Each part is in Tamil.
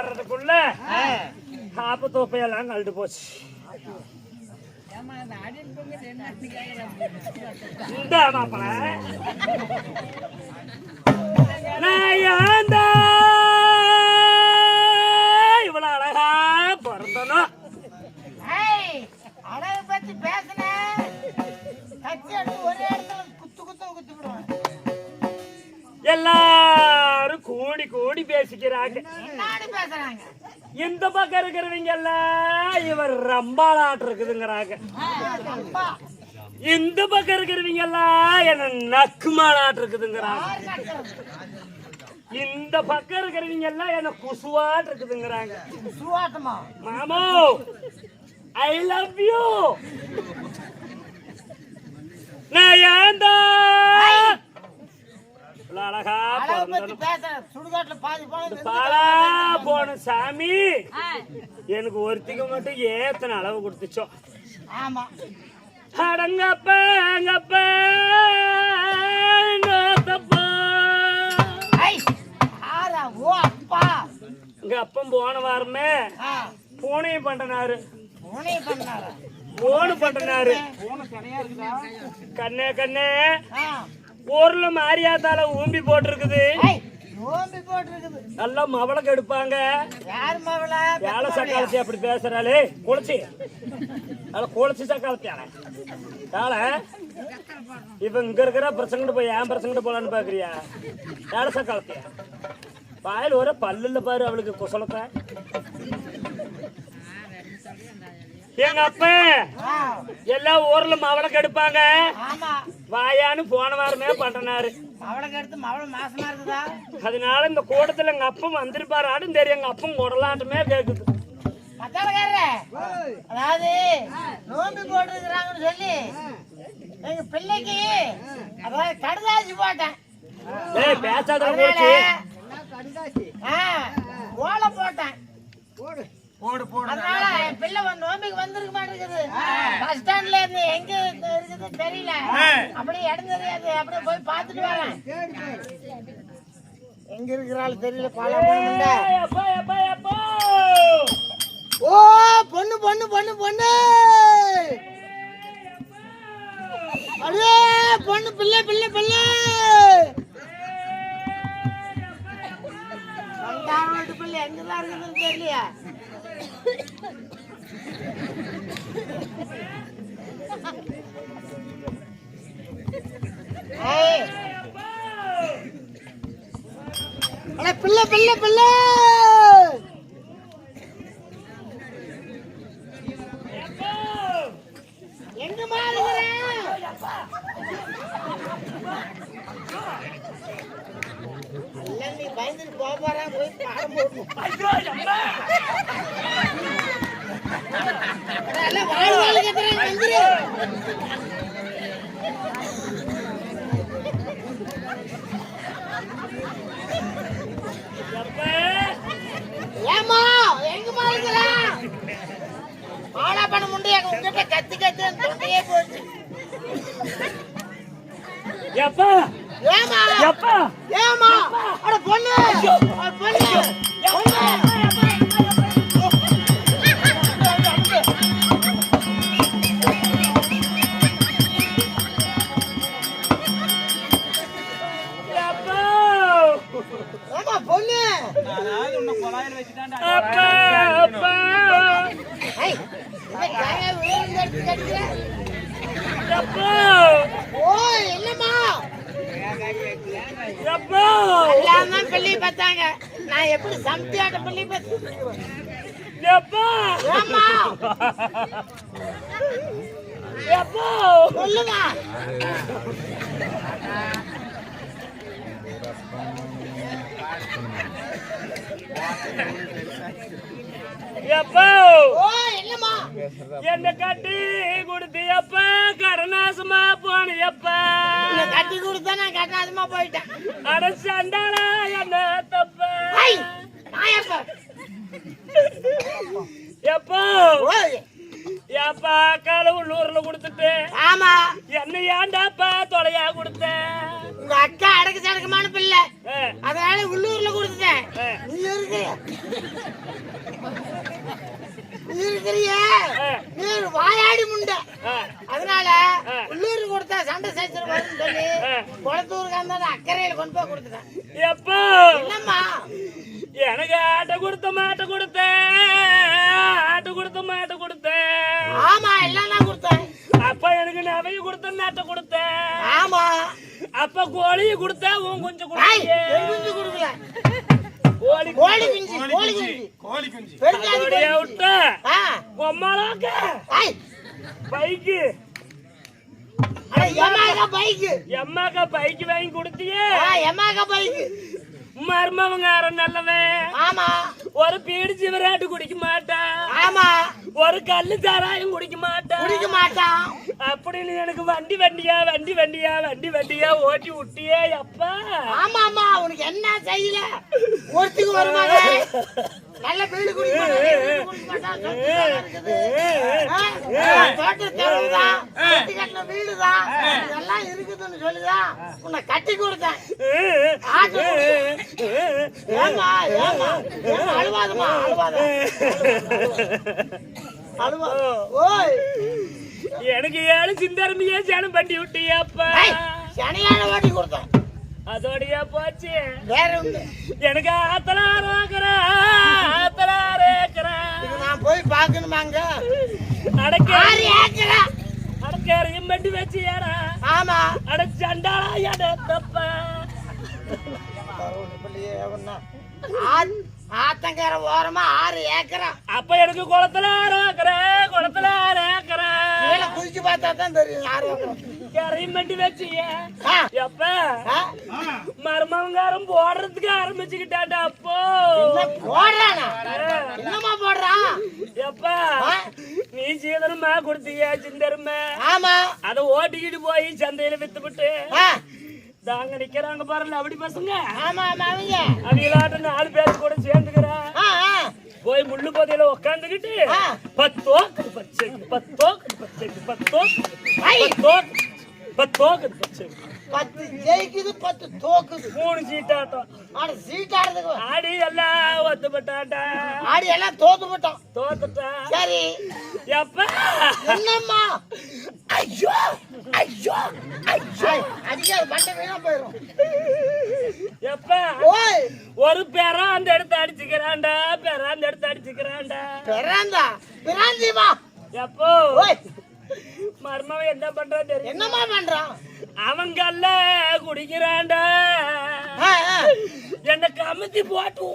வர்றதுக்குள்ள ஆப்பு தோப்பையெல்லாம் கழட்டு போச்சு. இந்த மாப்பிள. இவ்வளவு அழகா பிறந்தனும் அழகு பத்தி பேசுன கூடி பேசிக்கிறாங்க. பேசுறாங்க. இந்த பக்கம் இருக்கிறவங்க எல்லாம் இவர் ரம்பாளாட்டு இருக்குதுங்கிறாங்க இந்த பக்கம் இருக்கிறவங்க எல்லாம் என்ன நக்குமாளாட்டு இருக்குதுங்கிறாங்க? இந்த பக்கம் இருக்கிறவங்க எல்லாம் என்ன குசுவாட்டு இருக்குதுங்கிறாங்க மாமோ ஐ லவ் யூ நான் ஏன்டா? பாலா போன சாமி. எனக்கு ஒருத்திக்கு மட்டும் ஏத்தன அளவு கொடுத்துச்சோ. ஆமா. அடங்கப்ப அங்கப்ப எங்க அப்பன் போன வாரமே பூனையும் பண்றனாரு உனைய பண்ணாரா போனு பண்றனாரு கண்ணே கண்ணே. ஊர்ல மாரியாத்தால ஊம்பி போட்டிருக்குது. நல்லா யார் மகள வேலை சக்காலத்தி அப்படி பேசுறாளே குளிச்சு. அதனால குளிச்சு சக்காலத்தியால வேலை இப்ப இங்க இருக்கிற பிரசங்கிட்டு போய் ஏன் பிரசங்கிட்டு போலான்னு பாக்குறியா? வேலை சக்காலத்தியா வாயில் ஒரு பல்லுல பாரு அவளுக்கு குசலத்தை. எங்க அப்பன் ஆ எல்லாம் ஊர்ல மவளம் கெடுப்பாங்க. ஆமா. வாயான்னு போன வாரமே பண்றனாரு. மவளுக்கு எடுத்து மவள மாசமா இருக்குதா? அதனால இந்த கூட்டத்துல எங்க அப்பன் வந்திருப்பாராடும் தெரியும். எங்க அப்பன் குடலாட்டமே கேக்குது. அதாவது நோம்பி போட்டிருக்கிறாங்கன்னு சொல்லி எங்க பிள்ளைக்கு அதாவது கடுதாசி போட்டேன். ஏய் பேசாத அதனால போச்சு ஓலை போட்டேன் அதனால என் பிள்ளை வந்து நோம்பிக்கு வந்திருக்க மாட்டேங்குது. பஸ் ஸ்டாண்ட்ல இருந்து எங்க இருக்குது தெரியல. அப்படியே இடம் தெரியாது. அப்படியே போய் பார்த்துட்டு வரேன். எங்க இருக்கிறாள் தெரியல. பல ஏய், அப்பா, அப்பா, அப்பா. ஓ பொண்ணு பொண்ணு பொண்ணு பொண்ணு. அடே பொண்ணு பிள்ளை பிள்ளை பிள்ளை. பிள்ளை எங்கதான் இருக்குதுன்னு தெரியலையா. பிள்ளை பிள்ளை. எங்க பயந்துட்டு போய் பாடம் போடணும் வாழ் ஆனா பண்ண உங்ககிட்ட கத்தி கத்தி அந்த தொண்டையே போச்சு. எப்பா? ஏமா எப்பா? ஏமா அட பொண்ணு! அட பொண்ணு! பொண்ணு! எப்பா ஏம்மா? எப்பா சொல்லுமா எப்பா என்ன கட்டி கொடுத்து எப்பா கடநாசமா போன எப்பா கட்டி கொடுத்தா நான் போயிட்டேன். அட சண்டாளா என்ன தப்பா? ஐய் நான் எப்ப எப்போ? ஏப்பா கடவுள் நூறுல கொடுத்துட்டு ஆமா. என்ன ஏன்டாப்பா தொலையா கொடுத்த? உங்க அக்கா அடக்கு சடக்கமான பிள்ளை. அதனால உள்ளூர்ல கொடுத்துட்டேன். நீ இருக்கிற நீ இருக்கிறிய? நீ வாயாடி முண்டை. அதனால உள்ளூர் கொடுத்தா சண்டை சேர்த்து சொல்லி குளத்தூருக்கு அந்த அக்கறையில கொண்டு போய் கொடுத்துட்டேன். எப்போ? என்னம்மா? எனக்கு ஆட்டை கொடுத்த மாட்டை கொடுத்த. ஆட்டை கொடுத்த மாட்டை கொடுத்த. ஆமா எல்லாம் நான் கொடுத்தேன். அப்ப எனக்கு நவைய கொடுத்த நாட்டை கொடுத்த. ஆமா. அப்ப கோழியை கொடுத்த உன் கொஞ்சம் குஞ்சு கொடுக்கல. கோழி கோழி குஞ்சு கோழி குஞ்சு. கோழி குஞ்சு. விட்ட ஐய் பைக்கு. அட எமாகா பைக்கு. எம்மாக்கா பைக்கு வாங்கி கொடுத்தியே. ஆ எமாகா பைக்கு. மருமவங்கார நல்லவன். ஆமா. ஒரு பீடி சிவராட்டு குடிக்க மாட்டான். ஆமா. ஒரு கல்லு சாராயம் குடிக்க மாட்டான். குடிக்க மாட்டான். அப்படின்னு எனக்கு வண்டி வண்டியா வண்டி வண்டியா வண்டி வண்டியா ஓட்டி விட்டியே அப்பா. ஆமா ஆமா அவனுக்கு என்ன செய்யல? ஒருத்துக்கு வருமாங்க நல்ல வீடு குடிக்க மாட்டான், வீடு குடிக்க மாட்டான், சொத்து சுகம் இருக்குது. ஆ, தோட்ட தேவைதான், கட்டி கட்டின வீடுதான், இதெல்லாம் இருக்குதுன்னு சொல்லிதான் உன்னை கட்டி கொடுத்தேன். ஏமா ஏமா ஏமா அழுவாதம்மா அழுவாத. ஓய். எனக்கு ஏழு சிந்தரமையே சேனம் பண்ணி விட்டியே அப்பா ஏய், சனியான வாட்டி கொடுத்தேன். அதோடய போச்சு. வேற எனக்கு ஆத்தலாறு ஆத்தலாறு நான் போய் பார்க்கணுமாங்க? ஆறு ஏக்கரா. அடக்கரையும் பண்ணி வச்சு ஏடா ஆமா. அட சண்டாளா எட தப்பா. ஆத்- ஆத்தங்கரை ஓரமா ஆறு ஏக்கரா. அப்ப எனக்கு குளத்துல ஆறாக்குற குளத்துல ஆறாக்குற கீழே குதிச்சு பார்த்தா தான் தெரியும் ஆறு ஏக்கரா. கரையும் பண்ணி வச்சிய. எப்ப? ஆ, மருமங்காரம் போடுறதுக்கு ஆரம்பிச்சுக்கிட்டாண்டா அப்போ. போடுறானா? என்னம்மா போடுறான்? எப்பா? நீ சீதனமா கொடுத்தீங்க சிந்தருமே. ஆமா. அத ஓட்டிக்கிட்டு போய் சந்தையில வித்துவிட்டு ஆ, தாங்க நிக்கிறாங்க பாருங்க அப்படி பசங்க. ஆமா ஆமா அவங்க. அவங்களாட்ட நாலு பேர் கூட சேர்ந்துக்கிறேன். போய் முள்ளு போதையில உட்காந்துக்கிட்டு ஆ. பத்தோ பச்சை பத்தோ பச்சை பத்தோ ஐ. பத்தோ. பத்தோ ஜெயிக்குது பத்து தோக்குது. மூணு சீட்டாட்டம் ஆடு சீட் ஆடுறதுக்கு ஆடி எல்லாம் ஒத்துப்பட்டாண்டா ஆடி எல்லாம் தோத்து போட்டோம் தோத்துட்டா. சரி. எப்ப? என்னம்மா? ஐயோ! ஐயோ! ஐயோ! அடிக்காது பண்டை வீணா போயிடும் எப்ப? ஓய்! ஒரு பேரா அந்த இடத்த அடிச்சுக்கிறான்டா பேரா அந்த இடத்த அடிச்சுக்கிறான்டா பிறந்தா பிராந்திமா எப்போ? ஓய்! மர்மவன் என்ன பண்றான் தெரியும்? என்னம்மா பண்றான்? அவங்கல்ல குடிக்கிறான்டா ஆ, ஆ. என்ன கமுத்தி போட்டு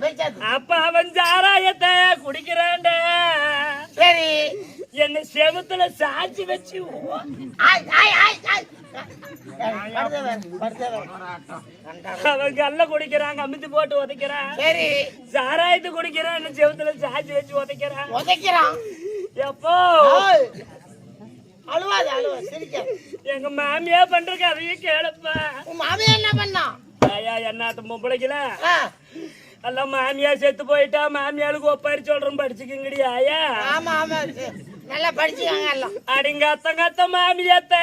பேச்சாது அப்ப அவன் சாராயத்தை குடிக்கிறான்டா சரி. என்ன செவத்துல சாட்சி வச்சு அவன் கல்ல குடிக்கிறான் கமுத்தி போட்டு உதைக்கிறான். சரி. சாராயத்தை குடிக்கிறான் செவத்துல சாட்சி வச்சு உதைக்கிறான். உதைக்கிறான். எப்போ. அழுவாத அழுவா சிரிக்க. எங்க மாமியா பண்ற கதையை கேளப்பா. உன் மாமி என்ன பண்ணா? ஐயா என்னாத்த பொம்பளைக்கல? ஆ, எல்லாம் மாமியா செத்து போயிட்டா மாமியாளுக்கு ஒப்பாரி சொல்றோம் படிச்சுக்கிங்கடி ஆயா. ஆமா ஆமா. நல்லா படிச்சுக்காங்க எல்லாம். அடிங்க மாமியத்த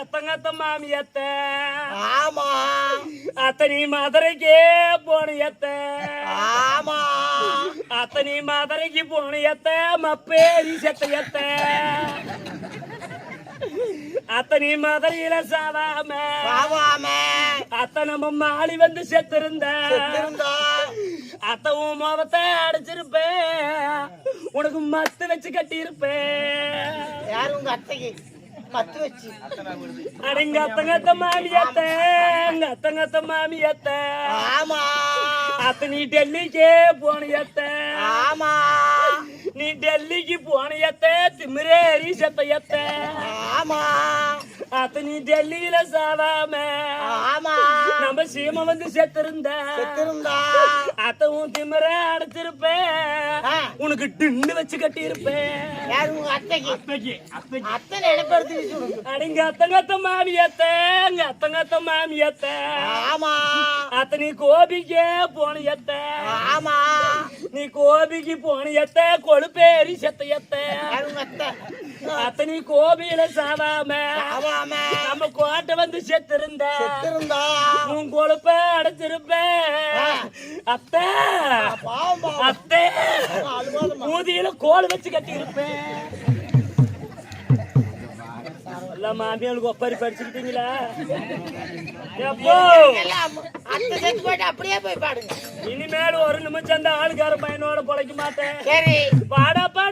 அத்தங்கத்த மாமியத்த ஆமா அத்த நீ மதுரைக்கே போனியத்த ஆமா. அத்த நீ மதுரைக்கு போனியத்த மப்பேரி செத்தையத்த அத்த. நீ மதுரையில சாவாம. ஆமாம அத்த நம்ம மாளி வந்து செத்திருந்த. அத்த உன் முகத்தை அடிச்சிருப்பேன் உனக்கு மத்து வச்சு கட்டியிருப்பேன் யாரு உங்க அத்தைக்கு? மத்து வச்சு. அடங்க அத்தங்கத்த மாமியத்த அத்தங்கத்த மாமியத்த ஆமா. அத்த நீ டெல்லிக்கே போனியத்த ஆமா. நீ டெல்லிக்கு போனியத்த திமிரேறி செத்தையத்த ஆமா. அத்த நீ டெல்லியில சாவாம. ஆமா. நம்ம சீமை வந்து செத்திருந்த. இருந்தா அத்த உன் திமிர அடைச்சிருப்பேன். உனக்கு டின்னு வச்சு கட்டியிருப்பேன் யாரு உங்க அத்தைக்கு? அத்தைக்கு அத்தைக்கு. அத்தை நினைப்படுத்தி வச்சு அடிங்க அத்தங்கத்த மாமியத்த அங்க அத்தங்கத்த மாமியத்த ஆமா. அத்த நீ கோபிக்கே போனியத்த ஆமா. நீ கோபிக்கு போனியத்த கொழுப்பேரி செத்தையத்த அத்தை? அத்தனை கோபியில சாவாம. நம்ம கோட்டை வந்து செத்திருந்த. இருந்தா உன் கொழுப்ப அடைச்சிருப்ப. அத்தை. அத்தை. ஊதியில கோல் வச்சு கட்டி இருப்பேன் எல்லாம் மாமியாளுக்கு ஒப்பாரி படிச்சுக்கிட்டீங்களா? எப்போ? எல்லாம் அத்தை செத்து போயிட்டு அப்படியே போய் பாடுங்க. இனிமேல் ஒரு நிமிஷம் அந்த ஆளுக்கார பையனோட பொழைக்க மாட்டேன். சரி. பாடாப்பா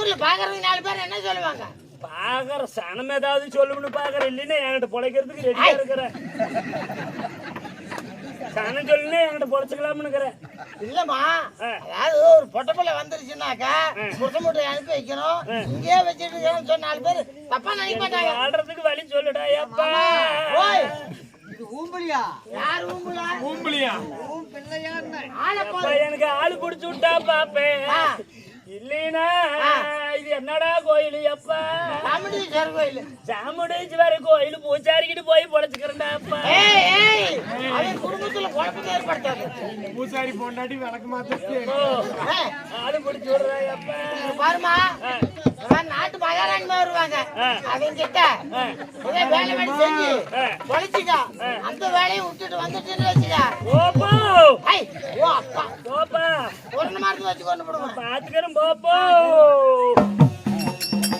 ஊர்ல பாக்குறவங்க நாலு பேர் என்ன சொல்லுவாங்க? பாக்குற சனம் ஏதாவது சொல்லுன்னு பாக்குற இல்லைன்னா என்கிட்ட பொழைக்கிறதுக்கு ரெடியா இருக்கிறேன் சனம் சொல்லுன்னு என்கிட்ட பொழைச்சிக்கலாம்னு இருக்கிறேன் இல்லம்மா. அதாவது ஒரு பொட்டை பிள்ளை வந்துருச்சுனாக்கா புருஷ மூட்டை அனுப்பி வைக்கணும். இங்கேயே வச்சுட்டு இருக்கேன்னு சொன்ன நாலு பேர் தப்பா நினைக்க மாட்டாங்க. ஆடுறதுக்கு வழி சொல்லுடா எப்பா ஓய். இது ஊம்பலியா? யார் ஊம்புல? ஊம் ஆளை எனக்கு ஆளு புடிச்சு விட்டா பாப்பேன். இல்லைனா இது என்னடா கோயில் எப்பா ராமடீஸ்வரர் கோயில். சாமுண்டேஸ்வர கோயில் பூச்சாரிக்கிட்டு போய் பொழைச்சுக்கிறேன்டா அப்பா. ஏய் ஏய் அவன் குடும்பத்துல குழப்பத்தை ஏற்படுத்தாது. பூசாரி பொண்டாட்டி விளக்கு மாத்த ஓ, ஏய், ஆளு புடிச்சு விடுறா எப்பா இங்க பாருமா நாட்டு மகாராணி வருவாங்க. அவங்க கிட்ட இதே வேலை வேலை செஞ்சு. பொழைச்சிக்கா அந்த வேலையை விட்டுட்டு வந்துட்டுன்னு வச்சுக்கா. ஓ அப்பா. ஒரு மரத்து வச்சு கொண்டு போடுவேன் பாத்துக்கிறேன் போப்போ.